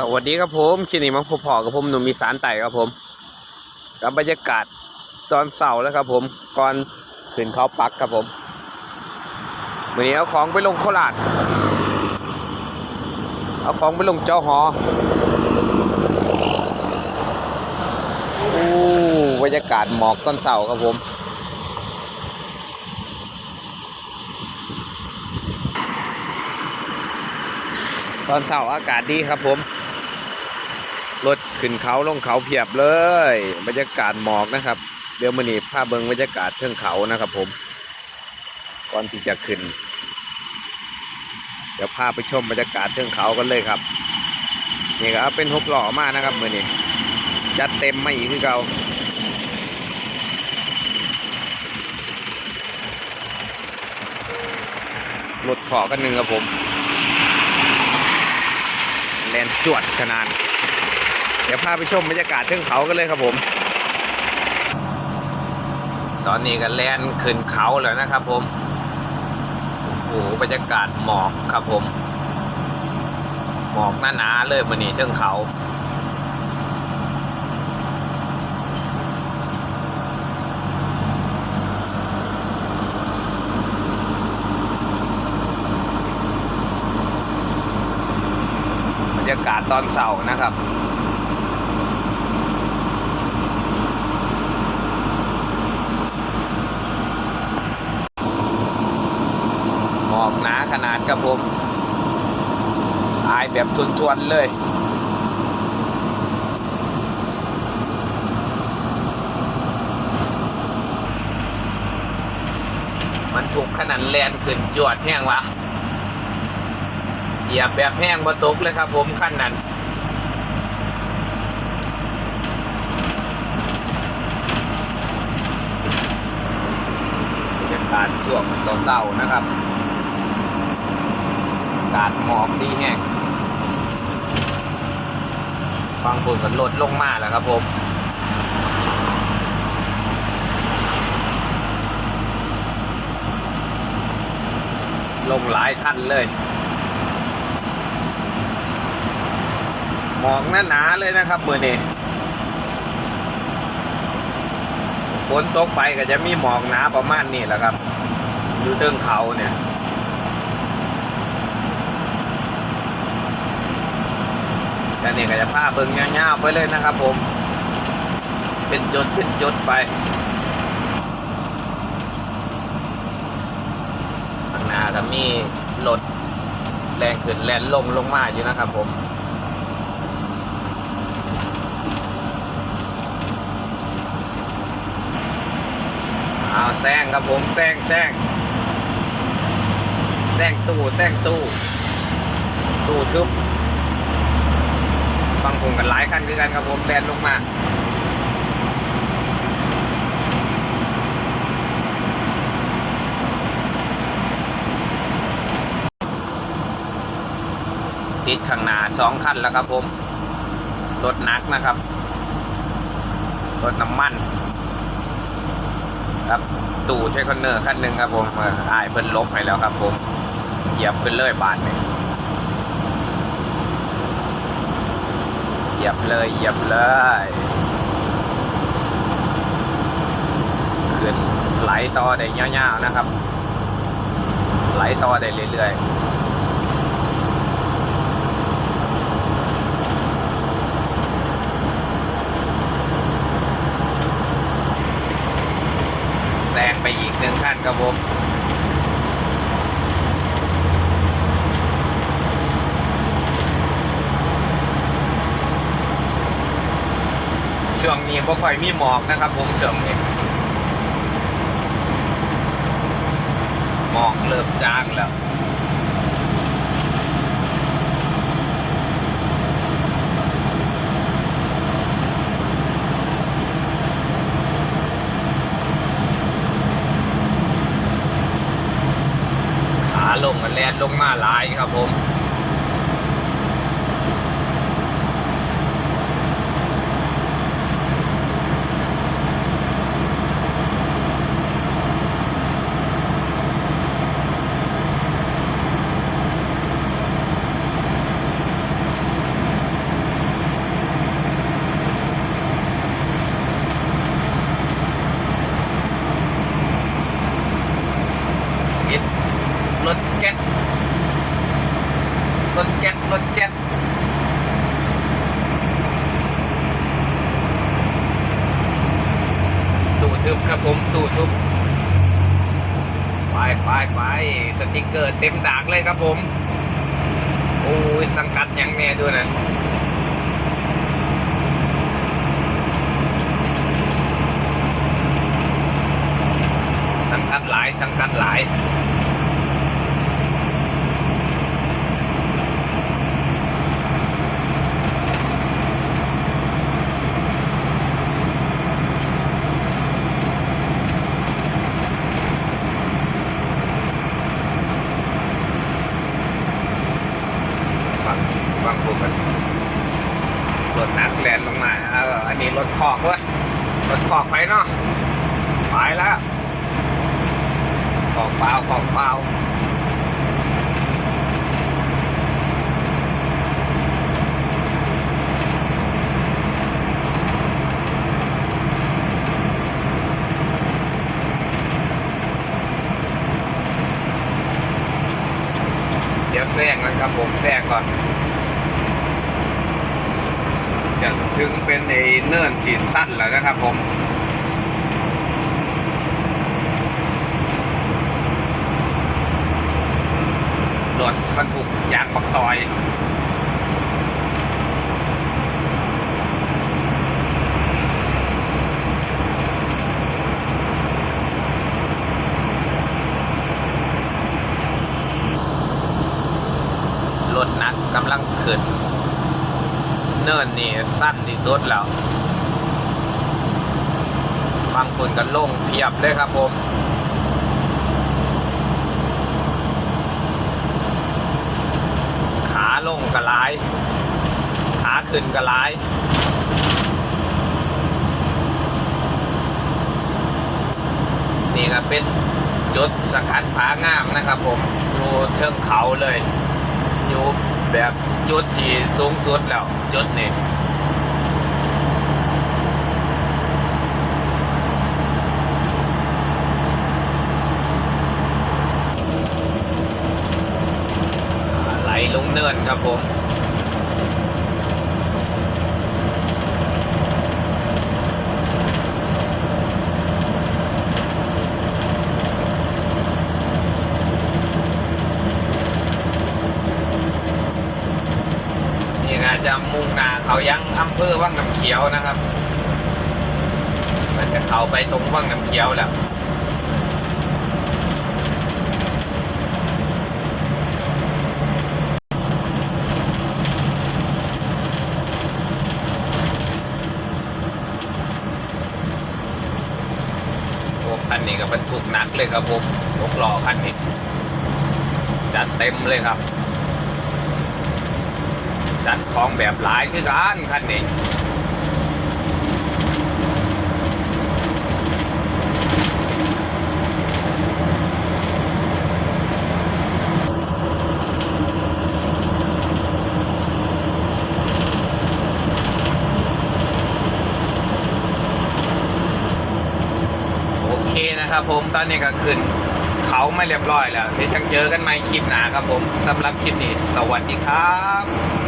สวัสดีครับผมคลินิกมังพบพอกับผมหนุ่มมีสารไต่ครับผมกับบรรยากาศตอนเสาร์แล้วครับผมก่อนขึ้นเขาปักครับผมวันนี้เอาของไปลงโคราชเอาของไปลงเจ้าหอโอ้บรรยากาศหมอกตอนเสาร์ครับผมตอนเสาร์อากาศดีครับผม รถขึ้นเขาลงเขาเพียบเลย บรรยากาศหมอกนะครับ เดี๋ยวมือนีภาพเบิงบรรยากาศเทิงเขานะครับ ผม ก่อนที่จะขึ้น เดี๋ยวพาไปชมบรรยากาศเทิงเขากันเลยครับ นี่ก็เอาเป็นหกหล่อมากนะครับมือนี้จัดเต็มไมาอีกคือเก่ารถขอกันหนึ่งครับผม แลนจวดขนาด เดี๋ยวพาไปชมบรรยากาศเทือกเขากันเลยครับผม ตอนนี้ก็แลนขึ้นเขาแล้วนะครับผมโอ้โหบรรยากาศหมอกครับผม หมอกหนาๆเลยมันนี่เทือกเขาบรรยากาศตอนเสาร์นะครับ อกหนาขนาดครับผมอายแบบทวนๆเลยมันถูกขนาดแลนขึ้นจวดแห้งวะเหยียบแบบแห้งบะตกเลยครับผมขั้นนั้นบรรยากาศช่วงเศร้าๆนะครับ กาศหมอกดีแห้งฟังฝนกันลดลงมาแล้วครับผมลงหลายคันเลยหมอกหนาๆเลยนะครับมือนี้ฝนตกไปก็จะมีหมอกหนาประมาณนี้แหละครับ อยู่เทิงเขาเนี่ย แต่นี่ก็จะพาเบิ่งเงาๆไปเลยนะครับ ผม เป็นจุดเป็นจุดไปข้างหน้าก็มีรถแรงขึ้นแรงลงลงมาอยู่นะครับผมเอาแซงครับผมแซงแซงแซงตู้แซงตู้ตู้ทึบ ฟังผมกันหลายคันคือกันครับผมแลนลงมาติดข้างหน้าสองคันแล้วครับผมรถหนักนะครับรถน้ำมัน ครับตู่ใช้คอนเนอร์คันหนึ่งครับผมอออายเพิ่นลบให้แล้วครับผม เหยียบขึ้นเลยบาทเนี่ย เหยียบเลยเหยียบเลยขึ้นไหลต่อได้ยาวๆนะครับ ไหลต่อได้เรื่อยๆแซงไปอีกหนึ่งขั้นครับผม ช่วงนี้ บ่ค่อยมีหมอกนะครับ ผมช่วงนี้หมอกเริ่มจางแล้วขาลงกันแลนลงมาหลายครับผม ข รถแก๊สรถแก๊สตู้ ทึบครับผมตู้ทึบไปไปไปสติกเกอร์เต็มดากเลยครับผม โอ้ยสังกัดยังแน่ด้วยนะสังกัดหลายสังกัดหลาย ฟังฟังผมกันรถนักแลนลงมาเอาอันนี้รถ ขอกด้วยรถขอกไปเนาะไปแล้วขอกเปล่าขอกเปล่าเดี๋ยวแซงนะครับผมแซงก่อน จะถึงเป็นในเนิ่นขีดสั้นแล้วนะครับผมรถบรรทุกยางปักตอย รถหนักกำลังขึ้น เนินนี่่สุดแล้วฟังคนกันลงเพียบเลยครับผมขาลงกระลายขาขึ้นกระลายนี่ก็เป็นจุดสกัดผางามนะครับผมอยู่เชิงเขาเลย อยู่แบบจุดที่สูงสุดแล้ว จุดนี้อ่าไหลลงเนิน ครับผมนี่นะจะมุ่งหนาเขายังอำเภอว่างน้ำเขียวนะครับ มันจะเข้าไปตรงว่างน้ำเขียวแล้ว โอ้คันนี้ก็บรรทุกหนัก เลยครับผมยกล้อคันนี้จัดเต็มเลยครับ จัดของแบบหลายคือกันคันนี้ ครับผมตอนนี้ก็ขึ้น เขาไม่เรียบร้อยแล้วเดี๋ยวจังเจอกันใหม่คลิปหนาครับผมสำหรับคลิปนี้ สวัสดีครับ